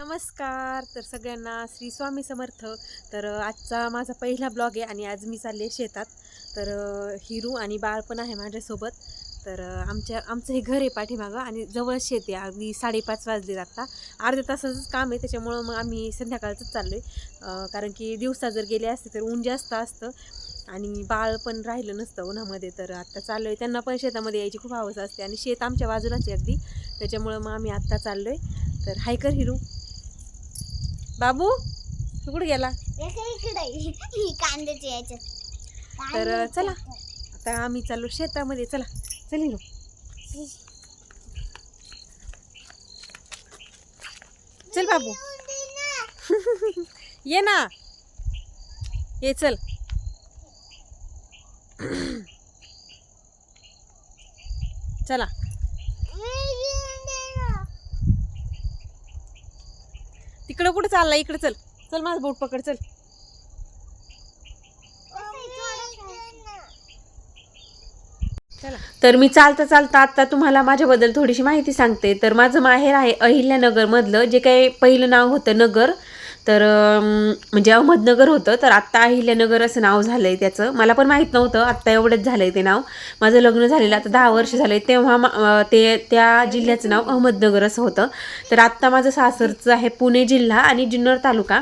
नमस्कार. तर सगळ्यांना श्री स्वामी समर्थ. तर आजचा माझा पहिला ब्लॉग आहे आणि आज मी चालले शेतात. तर हिरू आणि बाळ पण आहे माझ्यासोबत. तर आमच्या आमचं हे घर आहे पाठीमागं आणि जवळ शेत आहे. अगदी साडेपाच वाजले आता. अर्ध्या तासाचंच काम आहे त्याच्यामुळं मग आम्ही संध्याकाळचंच चाललो आहे कारण की दिवसा जर गेले असते तर ऊन जास्त असतं आणि बाळ पण राहिलं नसतं उन्हामध्ये. तर आत्ता चाललो आहे त्यांना पण शेतामध्ये यायची खूप हवस असते आणि शेत आमच्या बाजूलाच आहे अगदी. त्याच्यामुळं मग आम्ही आत्ता चाललो आहे तर हायकर हिरू. बाबू तू कुठे गेला? ही कांद्याची तर चला. आता आम्ही चाललो शेतामध्ये. चला. चल चल बाबू. ये ना. ये चल. चला. तिकडं कुठं चालला? इकडं चल. चल माझं बोट पकड चल. तर मी चालता चालता आत्ता तुम्हाला माझ्याबद्दल थोडीशी माहिती सांगते. तर माझं माहेर आहे अहिल्यानगरमधलं जे काही पहिलं नाव होतं नगर तर म्हणजे अहमदनगर होतं तर आत्ता अहिल्यानगर असं नाव झालं आहे त्याचं. मला पण माहीत नव्हतं आत्ता एवढंच झालं आहे ते नाव. माझं लग्न झालेलं आता दहा वर्ष झाले तेव्हा मा- ते त्या जिल्ह्याचं नाव अहमदनगर असं होतं. तर आत्ता माझं सासरचं आहे पुणे जिल्हा आणि जुन्नर तालुका.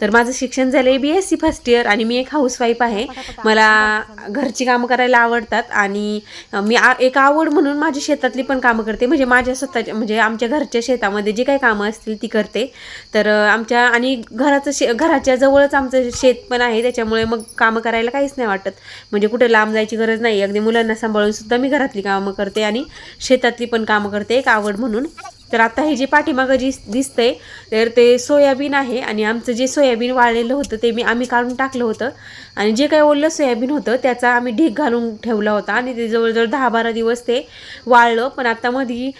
तर माझं शिक्षण झालं आहे B S C first year आणि मी एक हाऊसवाईफ आहे. मला घरची कामं करायला आवडतात आणि मी आ एक आवड म्हणून माझी शेतातली पण कामं करते. म्हणजे माझ्या स्वतःच्या म्हणजे आमच्या घरच्या शेतामध्ये जी काही कामं असतील ती करते. तर आमच्या आणि घराचं शे घराच्या जवळच आमचं शेत पण आहे. त्याच्यामुळे मग कामं करायला काहीच नाही वाटत. म्हणजे कुठे लांब जायची गरज नाही. अगदी मुलांना सांभाळून सुद्धा मी घरातली कामं करते आणि शेतातली पण कामं करते. एक आवड म्हणून. तर आता हे जे पाठीमागं जी दिसतंय तर ते सोयाबीन आहे आणि आमचं जे सोयाबीन वाळलेलं होतं ते मी आम्ही काढून टाकलं होतं. आणि जे काही ओलं सोयाबीन होतं त्याचा आम्ही ढीग घालून ठेवला होता आणि ते जवळजवळ दहा बारा दिवस ते वाळलं. पण आता मधी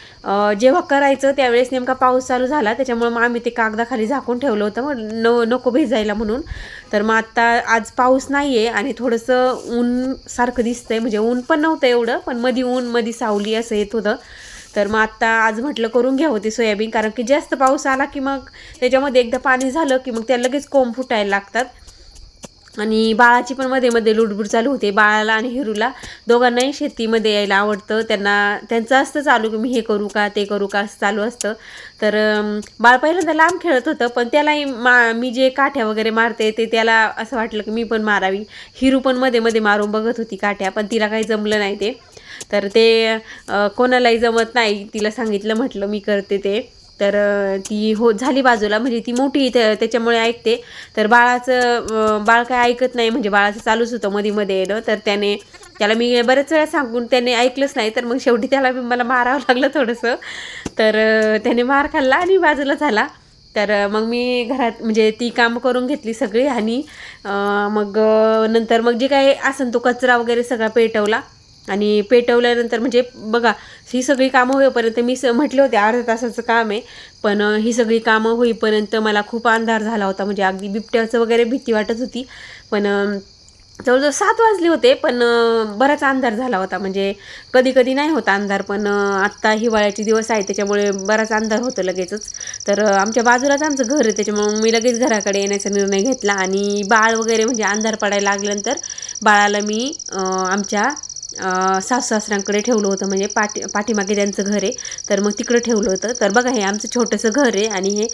जेव्हा करायचं त्यावेळेस नेमका पाऊस चालू झाला. त्याच्यामुळे मग आम्ही ते कागदाखाली झाकून ठेवलं होतं. मग न नको भिजायला म्हणून. तर मग आत्ता आज पाऊस नाही आहे आणि थोडंसं ऊन सारखं दिसतंय. म्हणजे ऊन पण नव्हतं एवढं पण मधी ऊन मधी सावली असं येत होतं. तर मग आत्ता आज म्हटलं करून घ्यावं ते सोयाबीन कारण की जास्त पाऊस आला की मग त्याच्यामध्ये एकदा पाणी झालं की मग त्या लगेच कोंब फुटायला लागतात. आणि बाळाची पण मध्ये मध्ये लुडबुड चालू होते बाळाला आणि हिरूला. दोघांनाही शेतीमध्ये यायला आवडतं. त्यांना त्यांचं असतं चालू की मी हे करू का ते करू का असं चालू असतं. तर बाळ पहिल्यांदा लांब खेळत होतं पण त्यालाही मा मी जे काठ्या वगैरे मारते ते त्याला असं वाटलं की मी पण मारावी. हिरू पण मध्ये मध्ये मारून बघत होती काठ्या पण तिला काही जमलं नाही ते. तर ते कोणालाही जमत नाही. तिला सांगितलं म्हटलं मी करते ते. तर ती हो झाली बाजूला. म्हणजे ती मोठी त्या- त्याच्यामुळे ऐकते. तर बाळाचं बाळ काय ऐकत नाही. म्हणजे बाळाचं चालूच होतं मध्ये मध्ये येणं. तर त्याने त्याला मी बऱ्याच वेळा सांगून त्याने ऐकलंच नाही. तर मग शेवटी त्याला मला मारावं लागलं थोडंसं. तर त्याने मार खाल्ला आणि बाजूला झाला. तर मग मी घरात म्हणजे ती कामं करून घेतली सगळी आणि मग नंतर मग जे काही असेल तो कचरा वगैरे सगळा पेटवला. आणि पेटवल्यानंतर म्हणजे बघा ही सगळी कामं होईपर्यंत मी स म्हटले होते अर्ध्या तासाचं काम आहे. पण ही सगळी कामं होईपर्यंत मला खूप अंधार झाला होता. म्हणजे अगदी बिबट्याचं वगैरे भीती वाटत होती. पण जवळजवळ सात वाजले होते पण बराच अंधार झाला होता. म्हणजे कधी कधी नाही होता अंधार पण आत्ता हिवाळ्याचे दिवस आहे त्याच्यामुळे बराच अंधार होतं लगेचच. तर आमच्या बाजूलाच आमचं घर आहे त्याच्यामुळे मी लगेच घराकडे येण्याचा निर्णय घेतला. आणि बाळ वगैरे म्हणजे अंधार पडायला लागल्यानंतर बाळाला मी आमच्या सासू सासऱ्यांकडे ठेवलं होतं. म्हणजे पाठी पाठीमागे त्यांचं घर आहे. तर मग तिकडं ठेवलं होतं. तर बघा हे आमचं छोटंसं घर आहे आणि हे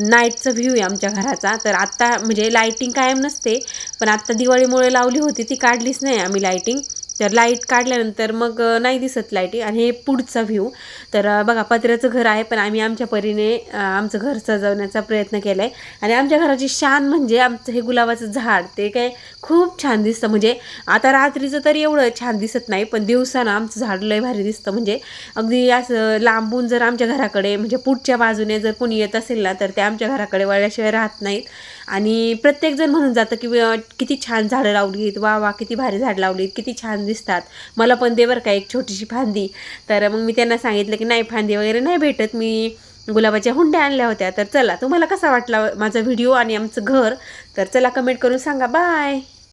नाईटचं व्ह्यू आहे आमच्या घराचा. तर आत्ता म्हणजे लाईटिंग कायम नसते. पण आत्ता दिवाळीमुळे लावली होती ती काढलीच नाही आम्ही लाईटिंग तर लाइट काढल्यानंतर मग नाही दिसत लाईटी आणि हे पुढचा व्ह्यू तर बघा पत्र्याचं घर आहे पण आम्ही आमच्या परीने आमचं घर सजवण्याचा प्रयत्न केला आहे आणि आमच्या घराची शान म्हणजे आमचं हे गुलाबाचं झाड. ते काय खूप छान दिसतं. म्हणजे आता रात्रीचं तर एवढं छान दिसत नाही पण दिवसानं आमचं झाड लय भारी दिसतं. म्हणजे अगदी असं लांबून जर आमच्या घराकडे म्हणजे पुढच्या बाजूने जर कोणी येत असेल ना तर ते आमच्या घराकडे वळल्याशिवाय राहत नाहीत. आणि प्रत्येकजण म्हणून जातं की किती छान झाडं लावलीत. वा वा किती भारी झाड लावलीत. किती छान दिसतात. मला पण दे बरं का एक छोटीशी फांदी. तर मग मी त्यांना सांगितलं की नाही फांदी वगैरे नाही भेटत. मी गुलाबाच्या हुंड्या आणल्या होत्या. तर चला तुम्हाला कसा वाटला माझा व्हिडिओ आणि आमचं घर? तर चला कमेंट करून सांगा. बाय